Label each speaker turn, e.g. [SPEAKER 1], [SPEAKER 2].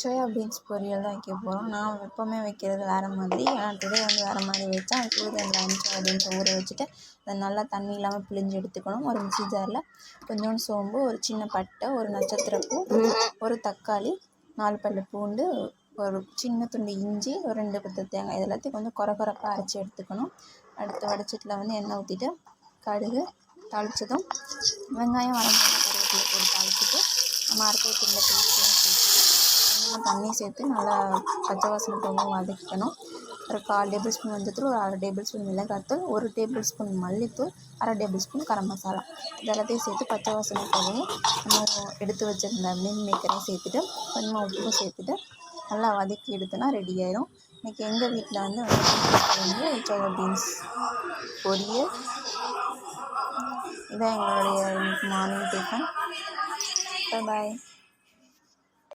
[SPEAKER 1] Soya beans பொரியல் தான் வைக்க போகிறோம் நான் எப்போவுமே வைக்கிறது வேறு மாதிரி. ஆனால் டுடே வந்து வேறு மாதிரி வச்சேன் அதுக்கு உளுத்தம்பருப்பு சோயா பீன்ஸை ஊற வச்சுட்டு அதை நல்லா தண்ணி இல்லாமல் பிழிஞ்சு எடுத்துக்கணும். ஒரு மிக்சி ஜாரில் கொஞ்சோண்டு சோம்பு ஒரு சின்ன பட்டை ஒரு நட்சத்திரப்பூ ஒரு தக்காளி நாலு பல்லு பூண்டு ஒரு சின்ன துண்டு இஞ்சி ஒரு ரெண்டு பத்து தேங்காய் இது எல்லாத்தையும் கொஞ்சம் கொர கொரப்பாக அரைச்சி எடுத்துக்கணும். அடுத்து வடச்சட்டில் வந்து எண்ணெய் ஊற்றிட்டு கடுகு தாளித்ததும் வெங்காயம் வரமிளகாய் கருவேப்பிலை போட்டு தாளிச்சிட்டு நம்ம அரைச்சி வச்சிருந்த கொஞ்சமாக தண்ணி சேர்த்து நல்லா பச்சை வாசனை போக வதக்கிக்கணும். ஒரு கால் டேபிள் ஸ்பூன் மஞ்சத்தூள் ஒரு அரை டேபிள் ஸ்பூன் மிளகாத்தூள் ஒரு டேபிள் ஸ்பூன் மல்லித்தூள் அரை டேபிள் ஸ்பூன் கரம் மசாலா. இதெல்லாத்தையும் சேர்த்து பச்சை வாசனை போகவும் நம்ம எடுத்து வச்சுருந்த மீன் மேக்கரையும் சேர்த்துட்டு கொஞ்சமாக உப்பும் சேர்த்துட்டு நல்லா வதக்கி எடுத்தோன்னா ரெடி ஆயிடும் இன்றைக்கி எங்கள் வீட்டில் வந்து வந்து சோயா பீன்ஸ் பொரியல். இதான் எங்களுடைய மார்னிங் டிஃபன் பாய்